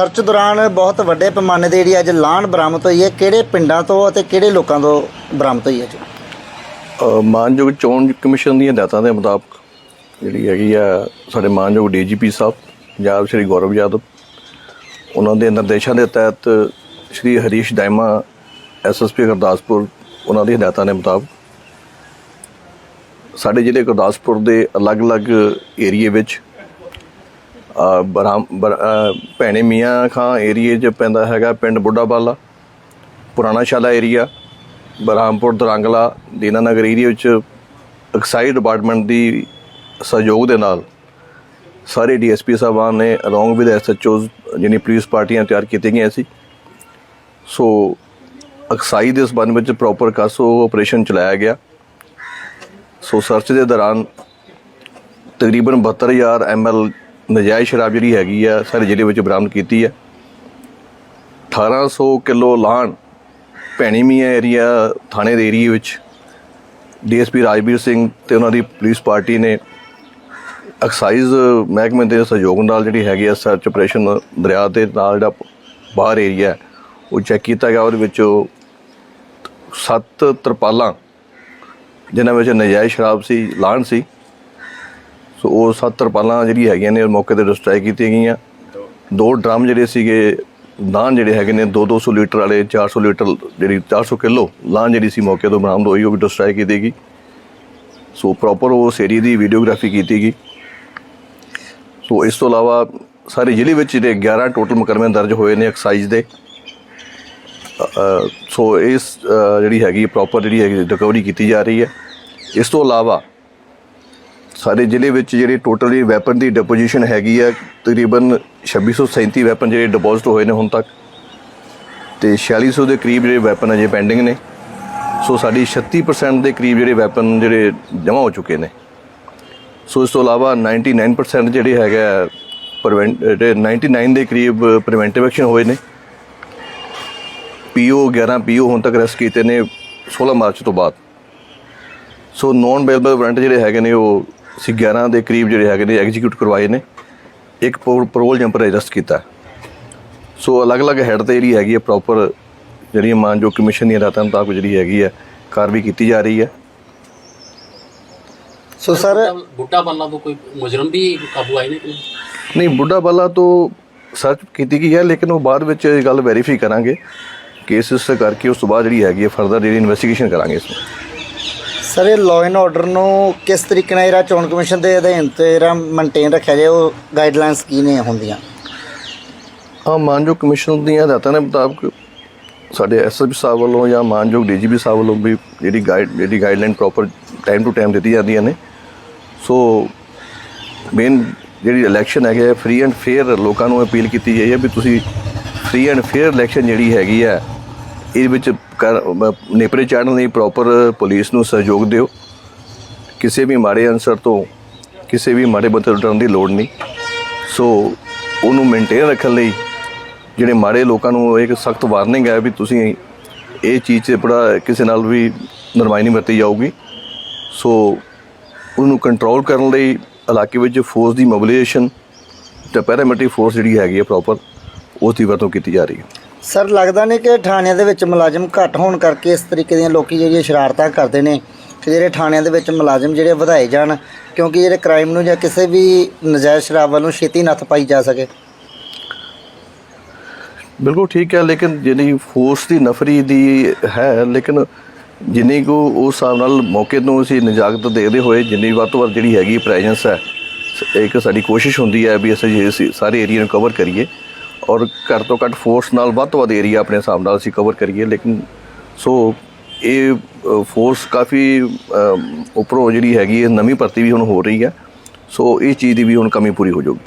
Search ਦੌਰਾਨ ਬਹੁਤ ਵੱਡੇ ਪੈਮਾਨੇ ਦੇ ਜਿਹੜੀ ਅੱਜ ਲਾਣ ਬਰਾਮਦ ਹੋਈ ਹੈ ਕਿਹੜੇ ਪਿੰਡਾਂ ਤੋਂ ਅਤੇ ਕਿਹੜੇ ਲੋਕਾਂ ਤੋਂ ਬਰਾਮਦ ਹੋਈ ਹੈ ਜੀ? ਅ, ਮਾਨਯੋਗ ਚੋਣ ਕਮਿਸ਼ਨ ਦੀਆਂ ਹਦਾਇਤਾਂ ਦੇ ਮੁਤਾਬਕ ਜਿਹੜੀ ਹੈਗੀ ਆ ਸਾਡੇ ਮਾਨਯੋਗ ਡੀਜੀਪੀ ਸਾਹਿਬ ਪੰਜਾਬ ਸ਼੍ਰੀ ਗੌਰਵ ਯਾਦਵ ਉਹਨਾਂ ਦੇ ਨਿਰਦੇਸ਼ਾਂ ਦੇ ਤਹਿਤ ਸ਼੍ਰੀ ਹਰੀਸ਼ ਦਾਇਮਾ ਐਸਐਸਪੀ ਗੁਰਦਾਸਪੁਰ ਉਹਨਾਂ ਦੀ ਹਦਾਇਤਾਂ ਦੇ ਮੁਤਾਬਕ ਸਾਡੇ ਜ਼ਿਲ੍ਹੇ ਗੁਰਦਾਸਪੁਰ ਦੇ ਅਲੱਗ-ਅਲੱਗ ਏਰੀਏ ਵਿੱਚ ਬਰਾਮ ਬਰ- ਭੈਣੇ ਮੀਆਂ ਖਾਂ ਏਰੀਏ 'ਚ ਪੈਂਦਾ ਹੈਗਾ ਪਿੰਡ ਬੁੱਢਾਬਾਲਾ ਪੁਰਾਣਾ ਸ਼ਾਲਾ ਏਰੀਆ, ਬਰਹਾਮਪੁਰ ਦਰੰਗਲਾ, ਦੀਨਾਨਗਰ ਏਰੀਆ ਵਿੱਚ ਐਕਸਾਈਜ਼ ਡਿਪਾਰਟਮੈਂਟ ਦੀ ਸਹਿਯੋਗ ਦੇ ਨਾਲ ਸਾਰੇ ਡੀਐਸਪੀ ਸਾਹਿਬਾਨ ਨੇ ਅਲੋਂਗ ਵਿਦ ਐਸਐਚਓਜ਼ ਜਿਹਨੇ ਪੁਲਿਸ ਪਾਰਟੀਆਂ ਤਿਆਰ ਕੀਤੀਆਂ ਗਈਆਂ ਸੀ, ਸੋ ਐਕਸਾਈਜ਼ ਦੇ ਸੰਬੰਧ ਵਿੱਚ ਪ੍ਰੋਪਰ ਕਾਸੋ ਆਪਰੇਸ਼ਨ ਚਲਾਇਆ ਗਿਆ। ਸੋ ਸਰਚ ਦੇ ਦੌਰਾਨ ਤਕਰੀਬਨ 72000 ਐਮਐਲ ਨਜਾਇਜ਼ ਸ਼ਰਾਬ ਜਿਹੜੀ ਹੈਗੀ ਆ, ਸਾਰੇ ਜ਼ਿਲ੍ਹੇ ਵਿੱਚ ਬਰਾਮਦ ਕੀਤੀ ਹੈ 1800 ਕਿਲੋ ਲਾਹਣ ਭੈਣੀ ਮੀਆਂ ਏਰੀਆ, ਥਾਣੇ ਦੇ ਏਰੀਏ ਵਿੱਚ ਡੀਐਸਪੀ ਰਾਜਵੀਰ ਸਿੰਘ ਤੇ ਉਹਨਾਂ ਦੀ ਪੁਲਿਸ ਪਾਰਟੀ ਨੇ ਐਕਸਾਈਜ਼ ਮਹਿਕਮੇ ਦੇ ਸਹਿਯੋਗ ਨਾਲ ਜਿਹੜੀ ਹੈਗੀ ਆ, ਸਰਚ ਆਪਰੇਸ਼ਨ ਦਰਿਆ ਦੇ ਨਾਲ ਜਿਹੜਾ ਬਾਹਰ ਏਰੀਆ ਉਹ ਚੈੱਕ ਕੀਤਾ ਗਿਆ। ਉਹਦੇ ਵਿੱਚ ਸੱਤ ਤਰਪਾਲਾਂ, ਜਿਨ੍ਹਾਂ ਵਿੱਚ ਨਜਾਇਜ਼ ਸ਼ਰਾਬ ਸੀ ਲਾਹਣ ਸੀ। ਸੋ ਉਹ ਸੱਤ ਤਰਪਾਲਾਂ ਜਿਹੜੀ ਹੈਗੀਆਂ ਨੇ, ਉਹ ਮੌਕੇ ਤੇ ਡਿਸਟਰਾਈ ਕੀਤੀਆਂ ਗਈਆਂ। ਦੋ ਡਰਮ ਜਿਹੜੇ ਸੀਗੇ ਲਾਹਣ ਜਿਹੜੇ ਹੈਗੇ ਨੇ 2-200 ਲੀਟਰ ਵਾਲੇ 400 ਲੀਟਰ ਜਿਹੜੀ 400 ਕਿਲੋ ਲਾਹਣ ਜਿਹੜੀ ਸੀ ਮੌਕੇ ਤੋਂ ਬਰਾਮਦ ਹੋਈ, ਉਹ ਵੀ ਡਿਸਟਰਾਈ ਕੀਤੀ ਗਈ। ਸੋ ਪ੍ਰੋਪਰ ਉਸ ਏਰੀਆ ਦੀ ਵੀਡੀਓਗ੍ਰਾਫੀ ਕੀਤੀ ਗਈ। ਸੋ ਇਸ ਤੋਂ ਇਲਾਵਾ ਸਾਰੇ ਜ਼ਿਲ੍ਹੇ ਵਿੱਚ ਜਿਹੜੇ 11 ਟੋਟਲ ਮੁਕਰਮੇ ਦਰਜ ਹੋਏ ਨੇ ਐਕਸਾਈਜ਼ ਦੇ। ਸੋ ਇਸ ਜਿਹੜੀ ਹੈਗੀ ਪ੍ਰੋਪਰ ਜਿਹੜੀ ਹੈਗੀ ਰਿਕਵਰੀ ਕੀਤੀ ਜਾ ਰਹੀ ਹੈ। ਇਸ ਤੋਂ ਇਲਾਵਾ ਸਾਡੇ ਜ਼ਿਲ੍ਹੇ ਵਿੱਚ ਜਿਹੜੇ ਟੋਟਲੀ ਵੈਪਨ ਦੀ ਡਿਪੋਜੀਸ਼ਨ ਹੈਗੀ ਹੈ ਤਕਰੀਬਨ 2637 ਵੈਪਨ ਜਿਹੜੇ ਡਿਪੋਜ਼ਿਟ ਹੋਏ ਨੇ ਹੁਣ ਤੱਕ। ਤੇ 4600 ਦੇ ਕਰੀਬ ਜਿਹੜੇ ਵੈਪਨ ਅਜੇ ਪੈਂਡਿੰਗ ਨੇ। ਸੋ ਸਾਡੀ 36% ਦੇ ਕਰੀਬ ਜਿਹੜੇ ਵੈਪਨ ਜਿਹੜੇ ਜਮ੍ਹਾਂ ਹੋ ਚੁੱਕੇ ਨੇ। ਸੋ ਇਸ ਤੋਂ ਇਲਾਵਾ 99% ਜਿਹੜੇ ਹੈਗਾ ਪ੍ਰੀਵੈਂਟ ਜਿਹੜੇ 99 ਦੇ ਕਰੀਬ ਪ੍ਰੀਵੈਂਟਿਵ ਐਕਸ਼ਨ ਹੋਏ ਨੇ। ਪੀਓ 11 ਪੀਓ ਹੁਣ ਤੱਕ ਰੈਸਟ ਕੀਤੇ ਨੇ 16 ਮਾਰਚ ਤੋਂ ਬਾਅਦ। ਸੋ ਨੌਨ ਬੇਲਬਲ ਵਾਰੰਟ ਜਿਹੜੇ ਹੈਗੇ ਨੇ ਉਹ ਅਸੀਂ 11 ਦੇ ਕਰੀਬ ਜਿਹੜੇ ਹੈਗੇ ਨੇ ਐਗਜ਼ੀਕਿਊਟ ਕਰਵਾਏ ਨੇ। ਇੱਕ ਪਰੋਲ ਜੰਪਰ ਅਰੈਸਟ ਕੀਤਾ। ਸੋ ਅਲੱਗ-ਅਲੱਗ ਹੈਡ ਤੇ ਜਿਹੜੀ ਹੈਗੀ ਹੈ ਪ੍ਰੋਪਰ ਜਿਹੜੀ ਮਾਨਯੋਗ ਕਮਿਸ਼ਨ ਦੀਆਂ ਹਦਾਇਤਾਂ ਮੁਤਾਬਕ ਜਿਹੜੀ ਹੈਗੀ ਹੈ ਕਾਰਵਾਈ ਕੀਤੀ ਜਾ ਰਹੀ ਹੈ ਸੋ ਸਰ ਬੁੱਟਾ ਬੱਲਾ ਤੋਂ ਕੋਈ ਮੁਜਰਮ ਵੀ ਕਾਬੂ ਆਏ ਨੇ? ਨਹੀਂ ਬੁੱਢਾ ਬਾਲਾ ਤੋਂ ਸਰਚ ਕੀਤੀ ਗਈ ਹੈ ਲੇਕਿਨ ਉਹ ਬਾਅਦ ਵਿੱਚ ਇਹ ਗੱਲ ਵੈਰੀਫਾਈ ਕਰਾਂਗੇ। ਕੇਸਿਸ ਕਰਕੇ ਉਸ ਤੋਂ ਬਾਅਦ ਜਿਹੜੀ ਹੈਗੀ ਹੈ ਫਰਦਰ ਜਿਹੜੀ ਇਨਵੈਸਟੀਗੇਸ਼ਨ ਕਰਾਂਗੇ ਇਸ ਨੂੰ। ਸਰ, ਇਹ ਲਾਅ ਐਂਡ ਆਰਡਰ ਨੂੰ ਕਿਸ ਤਰੀਕੇ ਨਾਲ ਜਿਹੜਾ ਚੋਣ ਕਮਿਸ਼ਨ ਦੇ ਅਧੀਨ ਤੇ ਜਿਹੜਾ ਮੇਨਟੇਨ ਰੱਖਿਆ ਜਾਏ, ਉਹ ਗਾਈਡਲਾਈਨਸ ਕੀ ਨੇ ਹੁੰਦੀਆਂ? ਆ ਮਾਨਯੋਗ ਕਮਿਸ਼ਨ ਦੀਆਂ ਹਦਾਇਤਾਂ ਦੇ ਮੁਤਾਬਕ ਸਾਡੇ ਐਸਐਸਪੀ ਸਾਹਿਬ ਵੱਲੋਂ ਜਾਂ ਮਾਨਯੋਗ ਡੀਜੀਪੀ ਸਾਹਿਬ ਵੱਲੋਂ ਵੀ ਜਿਹੜੀ ਗਾਈਡ ਜਿਹੜੀ guideline proper time to time ਦਿੱਤੀ ਜਾਂਦੀਆਂ ਨੇ। ਸੋ ਮੇਨ ਜਿਹੜੀ ਇਲੈਕਸ਼ਨ ਹੈਗੇ ਹੈ ਫ੍ਰੀ ਐਂਡ ਫੇਅਰ ਲੋਕਾਂ ਨੂੰ ਅਪੀਲ ਕੀਤੀ ਗਈ ਹੈ ਵੀ ਤੁਸੀਂ ਫ੍ਰੀ ਐਂਡ ਫੇਅਰ ਇਲੈਕਸ਼ਨ ਜਿਹੜੀ ਹੈਗੀ ਹੈ, ਇਹਦੇ ਵਿੱਚ ਨੇਪਰੇ ਚਾੜਨ ਲਈ ਪ੍ਰੋਪਰ ਪੁਲਿਸ ਨੂੰ ਸਹਿਯੋਗ ਦਿਓ। ਕਿਸੇ ਵੀ ਮਾੜੇ ਅਨਸਰ ਤੋਂ ਕਿਸੇ ਵੀ ਮਾੜੇ ਬੰਦੇ ਤੋਂ ਡਰਨ ਦੀ ਲੋੜ ਨਹੀਂ। ਸੋ ਉਹਨੂੰ ਮੇਨਟੇਨ ਰੱਖਣ ਲਈ ਜਿਹੜੇ ਮਾੜੇ ਲੋਕਾਂ ਨੂੰ ਇੱਕ ਸਖਤ ਵਾਰਨਿੰਗ ਹੈ ਵੀ ਤੁਸੀਂ ਇਹ ਚੀਜ਼ 'ਚ ਬੜਾ ਕਿਸੇ ਨਾਲ ਵੀ ਨਰਮਾਈ ਨਹੀਂ ਵਰਤੀ ਜਾਊਗੀ। ਸੋ ਉਹਨੂੰ ਕੰਟਰੋਲ ਕਰਨ ਲਈ ਇਲਾਕੇ ਵਿੱਚ ਫੋਰਸ ਦੀ ਮੋਬਿਲਾਈਜੇਸ਼ਨ ਤੇ ਪੈਰਾਮਿਲਟਰੀ ਫੋਰਸ ਜਿਹੜੀ ਹੈਗੀ ਹੈ ਪ੍ਰੋਪਰ ਉਸ ਦੀ ਵਰਤੋਂ ਕੀਤੀ ਜਾ ਰਹੀ ਹੈ। ਸਰ, ਲੱਗਦਾ ਨਹੀਂ ਕਿ ਥਾਣਿਆਂ ਦੇ ਵਿੱਚ ਮੁਲਾਜ਼ਮ ਘੱਟ ਹੋਣ ਕਰਕੇ ਇਸ ਤਰੀਕੇ ਦੀਆਂ ਲੋਕੀ ਜਿਹੜੀਆਂ ਸ਼ਰਾਰਤਾਂ ਕਰਦੇ ਨੇ ਕਿ ਜਿਹੜੇ ਥਾਣਿਆਂ ਦੇ ਵਿੱਚ ਮੁਲਾਜ਼ਮ ਜਿਹੜੇ ਵਧਾਏ ਜਾਣ, ਕਿਉਂਕਿ ਜਿਹੜੇ ਕ੍ਰਾਈਮ ਨੂੰ ਜਾਂ ਕਿਸੇ ਵੀ ਨਜਾਇਜ਼ ਸ਼ਰਾਬ ਵੱਲੋਂ ਛੇਤੀ ਨੱਥ ਪਾਈ ਜਾ ਸਕੇ। ਬਿਲਕੁਲ ਠੀਕ ਹੈ, ਲੇਕਿਨ ਜਿਹੜੀ ਫੋਰਸ ਦੀ ਨਫਰੀ ਦੀ ਹੈ, ਲੇਕਿਨ ਜਿੰਨੀ ਕੋ ਉਸ ਹਿਸਾਬ ਨਾਲ ਮੌਕੇ ਤੋਂ ਅਸੀਂ ਨਿਜਾਕਤ ਦੇਖਦੇ ਹੋਏ ਜਿੰਨੀ ਵੱਧ ਤੋਂ ਵੱਧ ਜਿਹੜੀ ਹੈਗੀ ਪ੍ਰੈਜ਼ੈਂਸ ਹੈ, ਇੱਕ ਸਾਡੀ ਕੋਸ਼ਿਸ਼ ਹੁੰਦੀ ਹੈ ਵੀ ਅਸੀਂ ਸਾਰੇ ਏਰੀਆ ਨੂੰ ਕਵਰ ਕਰੀਏ। ਔਰ ਘੱਟ ਤੋਂ ਘੱਟ ਫੋਰਸ ਨਾਲ ਵੱਧ ਤੋਂ ਵੱਧ ਏਰੀਆ ਆਪਣੇ ਹਿਸਾਬ ਨਾਲ ਅਸੀਂ ਕਵਰ ਕਰੀਏ ਲੇਕਿਨ ਸੋ ਇਹ ਫੋਰਸ ਕਾਫੀ ਅ, ਉੱਪਰੋਂ ਜਿਹੜੀ ਹੈਗੀ ਹੈ ਨਵੀਂ ਭਰਤੀ ਵੀ ਹੁਣ ਹੋ ਰਹੀ ਹੈ ਸੋ ਇਹ ਚੀਜ਼ ਦੀ ਵੀ ਹੁਣ ਕਮੀ ਪੂਰੀ ਹੋ ਜਾਊਗੀ।